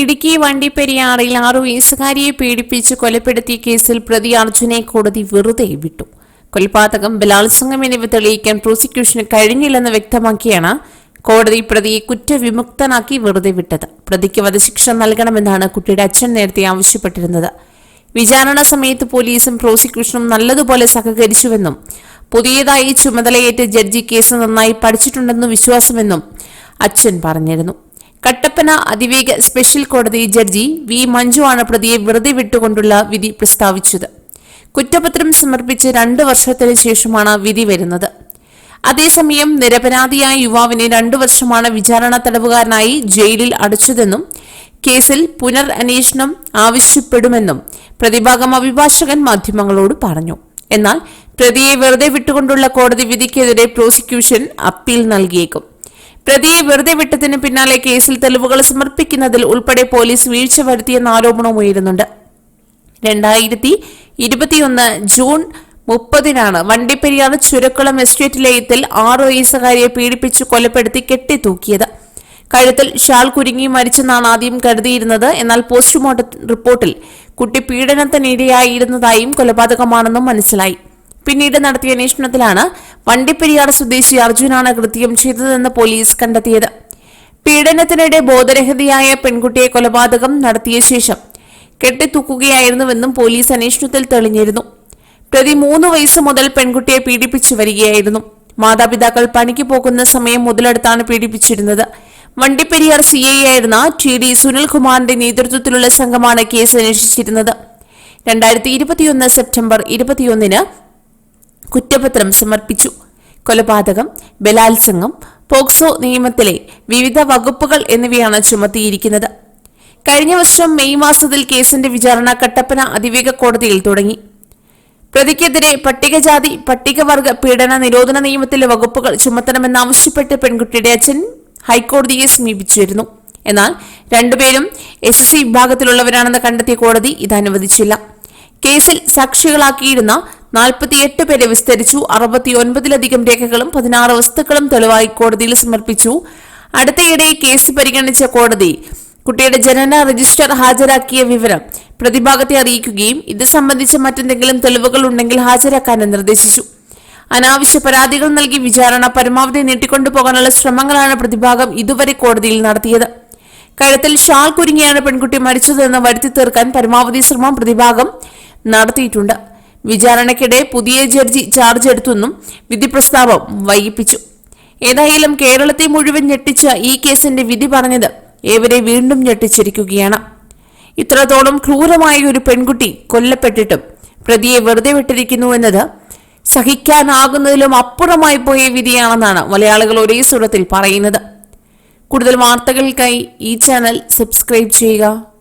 ഇടുക്കി വണ്ടിപ്പെരിയാറിൽ ആറു വയസ്സുകാരിയെ പീഡിപ്പിച്ച് കൊലപ്പെടുത്തിയ കേസിൽ പ്രതി അർജുനെ കോടതി വെറുതെ വിട്ടു. കൊലപാതകം ബലാത്സംഗം എന്നിവ തെളിയിക്കാൻ പ്രോസിക്യൂഷന് കഴിഞ്ഞില്ലെന്ന് വ്യക്തമാക്കിയാണ് കോടതി പ്രതിയെ കുറ്റവിമുക്തനാക്കി വെറുതെ വിട്ടത്. പ്രതിക്ക് വധശിക്ഷ നൽകണമെന്നാണ് കുട്ടിയുടെ അച്ഛൻ നേരത്തെ ആവശ്യപ്പെട്ടിരുന്നത്. വിചാരണ സമയത്ത് പോലീസും പ്രോസിക്യൂഷനും നല്ലതുപോലെ സഹകരിച്ചുവെന്നും പുതിയതായി ചുമതലയേറ്റ ജഡ്ജി കേസ് നന്നായി പഠിച്ചിട്ടുണ്ടെന്നും വിശ്വാസമെന്നും അച്ഛൻ പറഞ്ഞിരുന്നു. കട്ടപ്പന അതിവേഗ സ്പെഷ്യൽ കോടതി ജഡ്ജി വി മഞ്ജു ആണ് പ്രതിയെ വെറുതെ വിട്ടുകൊണ്ടുള്ള വിധി പ്രസ്താവിച്ചത്. കുറ്റപത്രം സമർപ്പിച്ച് രണ്ട് വർഷത്തിന് ശേഷമാണ് വിധി വരുന്നത്. അതേസമയം നിരപരാധിയായ യുവാവിനെ രണ്ടു വർഷമാണ് വിചാരണ തടവുകാരനായി ജയിലിൽ അടച്ചതെന്നും കേസിൽ പുനർ അന്വേഷണം ആവശ്യപ്പെടുമെന്നും പ്രതിഭാഗം അഭിഭാഷകൻ മാധ്യമങ്ങളോട് പറഞ്ഞു. എന്നാൽ പ്രതിയെ വെറുതെ വിട്ടുകൊണ്ടുള്ള കോടതി വിധിക്കെതിരെ പ്രോസിക്യൂഷൻ അപ്പീൽ നൽകിയേക്കും. പ്രതിയെ വെറുതെ വിട്ടതിന് പിന്നാലെ കേസിൽ തെളിവുകൾ സമർപ്പിക്കുന്നതിൽ ഉൾപ്പെടെ പോലീസ് വീഴ്ച വരുത്തിയെന്ന ആരോപണം ഉയരുന്നുണ്ട്. രണ്ടായിരത്തി ഇരുപത്തിയൊന്ന് ജൂൺ മുപ്പതിനാണ് വണ്ടിപ്പെരിയാർ ചുരക്കുളം എസ്റ്റേറ്റ് ലയത്തിൽ ആറ് വയസ്സുകാരിയെ പീഡിപ്പിച്ച് കൊലപ്പെടുത്തി കെട്ടിത്തൂക്കിയത്. കഴുത്തിൽ ഷാൾ കുരുങ്ങി മരിച്ചെന്നാണ് ആദ്യം കരുതിയിരുന്നത്. എന്നാൽ പോസ്റ്റ്മോർട്ടം റിപ്പോർട്ടിൽ കുട്ടി പീഡനത്തിനിരയായിരുന്നതായും കൊലപാതകമാണെന്നും മനസ്സിലായി. പിന്നീട് നടത്തിയ അന്വേഷണത്തിലാണ് വണ്ടിപ്പെരിയാർ സ്വദേശി അർജുനാണ് കൃത്യം ചെയ്തതെന്ന് പോലീസ് കണ്ടെത്തിയത്. പീഡനത്തിനിടെ ബോധരഹിതയായ പെൺകുട്ടിയെ കൊലപാതകം നടത്തിയ ശേഷം കെട്ടിത്തൂക്കുകയായിരുന്നുവെന്നും പോലീസ് അന്വേഷണത്തിൽ തെളിഞ്ഞിരുന്നു. പ്രതി മൂന്ന് വയസ്സ് മുതൽ പെൺകുട്ടിയെ പീഡിപ്പിച്ചു വരികയായിരുന്നു. മാതാപിതാക്കൾ പണിക്ക് പോകുന്ന സമയം മുതലെടുത്താണ് പീഡിപ്പിച്ചിരുന്നത്. വണ്ടിപ്പെരിയാർ സി ഐ ആയിരുന്ന ടി ഡി സുനിൽകുമാറിന്റെ നേതൃത്വത്തിലുള്ള സംഘമാണ് കേസ് അന്വേഷിച്ചിരുന്നത്. രണ്ടായിരത്തി ഇരുപത്തിയൊന്ന് സെപ്റ്റംബർ ഇരുപത്തിയൊന്നിന് കുറ്റപത്രം സമർപ്പിച്ചു. കൊലപാതകം ബലാത്സംഗം പോക്സോ നിയമത്തിലെ വിവിധ വകുപ്പുകൾ എന്നിവയാണ് ചുമത്തിയിരിക്കുന്നത്. കഴിഞ്ഞ വർഷം മെയ് മാസത്തിൽ കേസിന്റെ വിചാരണ കട്ടപ്പന അതിവേഗ കോടതിയിൽ തുടങ്ങി. പ്രതിക്കെതിരെ പട്ടികജാതി പട്ടികവർഗ പീഡന നിരോധന നിയമത്തിലെ വകുപ്പുകൾ ചുമത്തണമെന്നാവശ്യപ്പെട്ട് പെൺകുട്ടിയുടെ അച്ഛൻ ഹൈക്കോടതിയെ സമീപിച്ചിരുന്നു. എന്നാൽ രണ്ടുപേരും എസ് സി വിഭാഗത്തിലുള്ളവരാണെന്ന് കണ്ടെത്തിയ കോടതി ഇത് അനുവദിച്ചില്ല കേസിൽ സാക്ഷികളാക്കിയിരുന്ന നാൽപ്പത്തിയെട്ട് പേരെ വിസ്തരിച്ചു. അറുപത്തിയൊൻപതിലധികം രേഖകളും പതിനാറ് വസ്തുക്കളും തെളിവായി കോടതിയിൽ സമർപ്പിച്ചു. അടുത്തയിടെ കേസ് പരിഗണിച്ച കോടതി കുട്ടിയുടെ ജനന രജിസ്റ്റർ ഹാജരാക്കിയ വിവരം പ്രതിഭാഗത്തെ അറിയിക്കുകയും ഇത് സംബന്ധിച്ച മറ്റെന്തെങ്കിലും തെളിവുകൾ ഉണ്ടെങ്കിൽ ഹാജരാക്കാനും നിർദ്ദേശിച്ചു. അനാവശ്യ പരാതികൾ നൽകി വിചാരണ പരമാവധി നീട്ടിക്കൊണ്ടുപോകാനുള്ള ശ്രമങ്ങളാണ് പ്രതിഭാഗം ഇതുവരെ കോടതിയിൽ നടത്തിയത്. കഴുത്തിൽ ഷാൾ കുരുങ്ങിയാണ് പെൺകുട്ടി മരിച്ചതെന്ന് വരുത്തി തീർക്കാൻ പരമാവധി ശ്രമം പ്രതിഭാഗം നടത്തിയിട്ടുണ്ട്. വിചാരണയ്ക്കിടെ പുതിയ ജഡ്ജി ചാർജ് എടുത്തെന്നും വിധി പ്രസ്താവം വൈകിപ്പിച്ചു. ഏതായാലും കേരളത്തെ മുഴുവൻ ഞെട്ടിച്ച ഈ കേസിന്റെ വിധി പറഞ്ഞത് ഏവരെ വീണ്ടും ഞെട്ടിച്ചിരിക്കുകയാണ്. ഇത്രത്തോളം ക്രൂരമായ ഒരു പെൺകുട്ടി കൊല്ലപ്പെട്ടിട്ടും പ്രതിയെ വെറുതെ വിട്ടിരിക്കുന്നു എന്നത് സഹിക്കാനാകുന്നതിലും അപ്പുറമായി പോയ വിധിയാണെന്നാണ് മലയാളികൾ ഒരേ സ്വരത്തിൽ പറയുന്നത്. കൂടുതൽ വാർത്തകൾക്കായി ഈ ചാനൽ സബ്സ്ക്രൈബ് ചെയ്യുക.